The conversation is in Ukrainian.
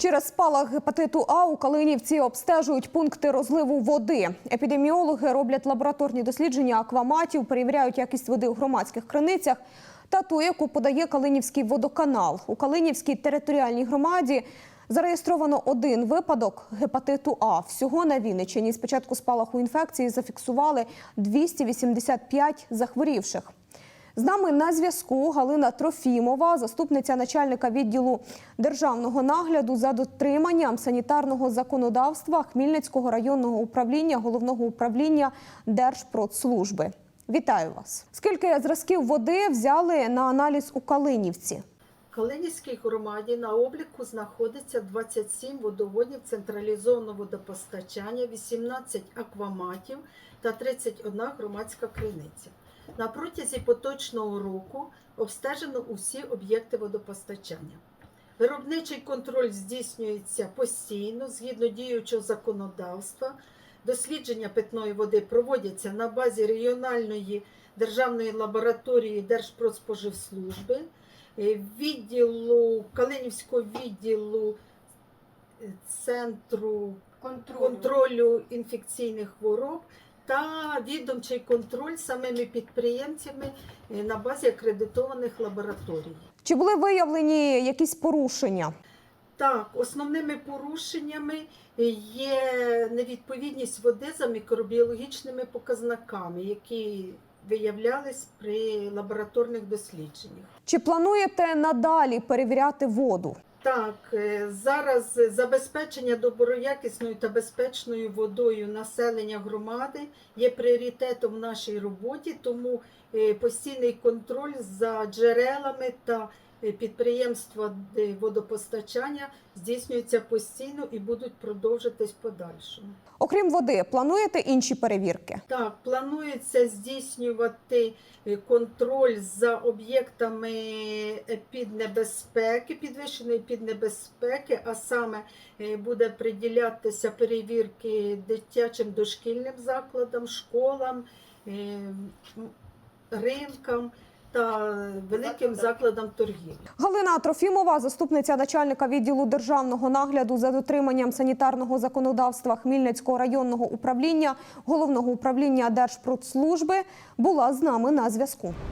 Через спалах гепатиту А у Калинівці обстежують пункти розливу води. Епідеміологи роблять лабораторні дослідження акваматів, перевіряють якість води у громадських криницях та ту, яку подає Калинівський водоканал. У Калинівській територіальній громаді зареєстровано один випадок гепатиту А. Всього на Вінниччині з початку спалаху інфекції зафіксували 285 захворівших. З нами на зв'язку Галина Трофімова, заступниця начальника відділу державного нагляду за дотриманням санітарного законодавства Хмільницького районного управління головного управління Держпродслужби. Вітаю вас! Скільки зразків води взяли на аналіз у Калинівці? Калинівській громаді на обліку знаходиться 27 водоводів централізованого водопостачання, 18 акваматів та 31 громадська криниця. На протязі поточного року обстежено усі об'єкти водопостачання. Виробничий контроль здійснюється постійно згідно діючого законодавства. Дослідження питної води проводяться на базі регіональної державної лабораторії Держпродспоживслужби, е, відділу Калинівського відділу е, центру контролю інфекційних хвороб та відомчий контроль самими підприємцями е, на базі акредитованих лабораторій. Чи були виявлені якісь порушення? Так, основними порушеннями є невідповідність води за мікробіологічними показниками, які виявлялись при лабораторних дослідженнях. Чи плануєте надалі перевіряти воду? Так, е, зараз забезпечення доброякісною та безпечною водою населення громади є пріоритетом в нашій роботі, тому е, постійний контроль за джерелами та підприємства водопостачання здійснюється постійно і будуть продовжитись подальшому. Окрім води, плануєте інші перевірки? Так, планується здійснювати е, контроль за об'єктами е, піднебезпеки, підвищеної піднебезпеки, а саме е, буде приділятися перевірки дитячим дошкільним закладам, школам, ринкам та великим закладам торгівлі. Галина Трофімова, заступниця начальника відділу державного нагляду за дотриманням санітарного законодавства Хмільницького районного управління головного управління Держпродслужби, була з нами на зв'язку.